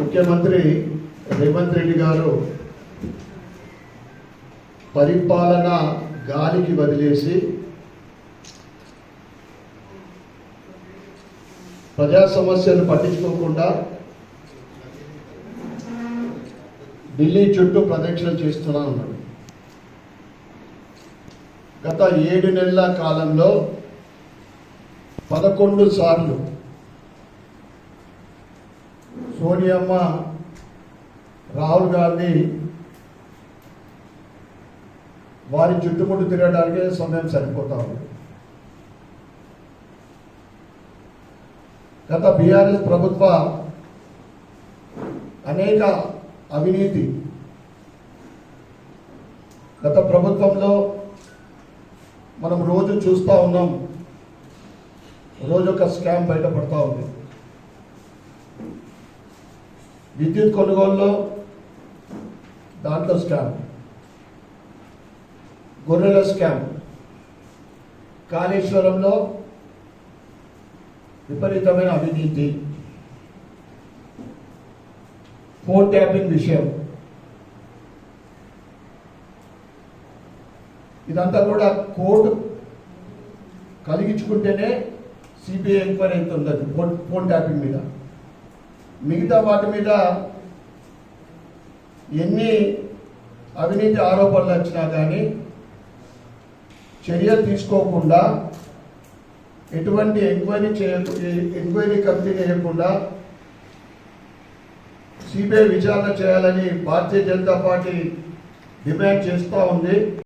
ముఖ్యమంత్రి రేవంత్ రెడ్డి గారు పరిపాలన గాలికి వదిలేసి ప్రజా సమస్యను పట్టించుకోకుండా ఢిల్లీ చుట్టూ ప్రదక్షిణ చేస్తున్నా ఉన్నాడు. గత ఏడు నెలల కాలంలో పదకొండు సార్లు సోనియమ్మ రాహుల్ గాంధీ వారి చుట్టుముట్టు తిరగడానికే సమయం సరిపోతా ఉంది. గత బీఆర్ఎస్ ప్రభుత్వ అనేక అవినీతి గత ప్రభుత్వంలో మనం రోజు చూస్తూ ఉన్నాం. రోజు ఒక స్కామ్ బయటపడతా ఉంది. విద్యుత్ కొనుగోలులో దాంట్లో స్కామ్. గొర్రెల స్కామ్. కాళేశ్వరంలో విపరీతమైన అవినీతి ఫోన్ ట్యాపింగ్ విషయం. ఇదంతా కూడా కోర్టు కలిగించుకుంటేనే సిబిఐ ఎంక్వైరీ అవుతుంది అది ఫోన్ ఫోన్ ట్యాపింగ్ మీద. మిగతా వాటి మీద ఎన్ని అవినీతి ఆరోపణలు వచ్చినా కానీ చర్యలు తీసుకోకుండా ఎటువంటి ఎంక్వైరీ చేయ ఎంక్వైరీ కమిటీ చేయకుండా సిబిఐ విచారణ చేయాలని భారతీయ జనతా పార్టీ డిమాండ్ చేస్తూ ఉంది.